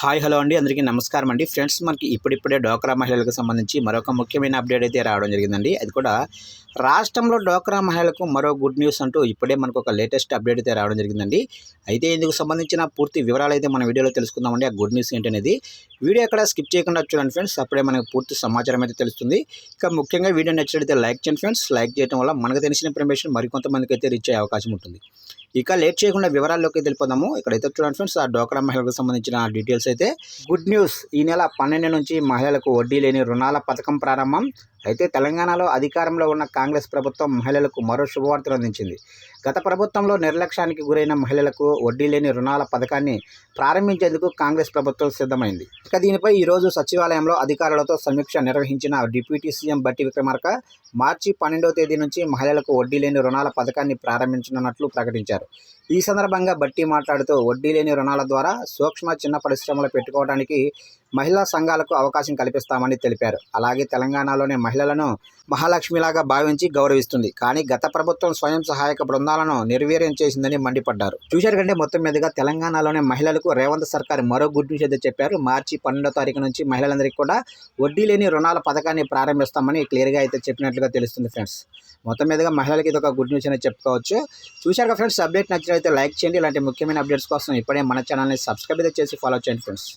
Hi hello అండి. అందరికీ నమస్కారం అండి. ఫ్రెండ్స్ మనకి ఇప్పుడిప్పుడే డోక్రా మహిళలకు సంబంధించి మరొక ముఖ్యమైన అప్డేట్ అయితే రావడం జరిగిందండి. అది కూడా రాష్ట్రంలో డోక్రా మహిళలకు మరో గుడ్ న్యూస్ అంటూ ఇప్పుడే మనకు ఒక లేటెస్ట్ అప్డేట్ అయితే రావడం జరిగిందండి. అయితే ఇందుకు సంబంధించిన పూర్తి వివరాలు అయితే మన వీడియోలో తెలుసుకుందామండి. ఆ గుడ్ న్యూస్ ఏంటనేది? వీడియో ఎక్కడ స్కిప్ చేయకుండా చూడండి ఫ్రెండ్స్ అప్పుడే మనకు పూర్తి సమాచారం అయితే తెలుస్తుంది. ఇక ముఖ్యంగా వీడియో నచ్చినట్లయితే లైక్ చేయండి ఫ్రెండ్స్ లైక్ చేయడం వల్ల మనకు తెలిసిన ఇన్ఫర్మేషన్ మరికొంతమందికి అయితే రీచ్ అయ్యే అవకాశం ఉంటుంది. ఇక లేట్ చేయకుండా వివరాల్లోకి వెళ్ళిపోదాము. ఇక్కడైతే చూడండి ఫ్రెండ్స్ ఆ డోక్రా మహిళలకు సంబంధించిన డీటెయిల్స్ అయితే. గుడ్ న్యూస్ ఈ నెల పన్నెండు నుంచి మహిళలకు వడ్డీ లేని రుణాల పథకం ప్రారంభం. అయితే తెలంగాణలో అధికారంలో ఉన్న కాంగ్రెస్ ప్రభుత్వం మహిళలకు మరో శుభవార్తలు అందించింది. గత ప్రభుత్వంలో నిర్లక్ష్యానికి గురైన మహిళలకు వడ్డీ లేని రుణాల పథకాన్ని ప్రారంభించేందుకు కాంగ్రెస్ ప్రభుత్వం సిద్ధమైంది. ఇక దీనిపై ఈరోజు సచివాలయంలో అధికారులతో సమీక్ష నిర్వహించిన డిప్యూటీ సీఎం బట్టి విక్రమార్క మార్చి పన్నెండవ తేదీ నుంచి మహిళలకు వడ్డీ లేని రుణాల పథకాన్ని ప్రారంభించనున్నట్లు ప్రకటించారు. ఈ సందర్భంగా బట్టి మాట్లాడుతూ వడ్డీ లేని రుణాల ద్వారా సూక్ష్మ చిన్న పరిశ్రమలు పెట్టుకోవడానికి మహిళా సంఘాలకు అవకాశం కల్పిస్తామని తెలిపారు. అలాగే తెలంగాణలోని మహిళలను మహాలక్ష్మిలాగా భావించి గౌరవిస్తుంది. కానీ గత ప్రభుత్వం స్వయం సహాయక బృందాలను నిర్వీర్యం చేసిందని మండిపడ్డారు. చూశారు కంటే మొత్తం మీదుగా తెలంగాణలోని మహిళలకు రేవంత్ సర్కార్ మరో గుడ్ న్యూస్ అయితే చెప్పారు. మార్చి పన్నెండో తారీఖు నుంచి మహిళలందరికీ కూడా వడ్డీ లేని రుణాల పథకాన్ని ప్రారంభిస్తామని క్లియర్గా అయితే చెప్పినట్లుగా తెలుస్తుంది ఫ్రెండ్స్. మొత్తం మీదుగా మహిళలకి ఇది ఒక గుడ్ న్యూస్ అనేది చెప్పుకోవచ్చు. చూశారు ఫ్రెండ్స్ అప్డేట్ నచ్చినట్లయితే లైక్ చేయండి. ఇలాంటి ముఖ్యమైన అప్డేట్స్ కోసం ఇప్పుడే మన ఛానల్ని సబ్స్క్రైబ్ అయితే చేసి ఫాలో చేయండి ఫ్రెండ్స్.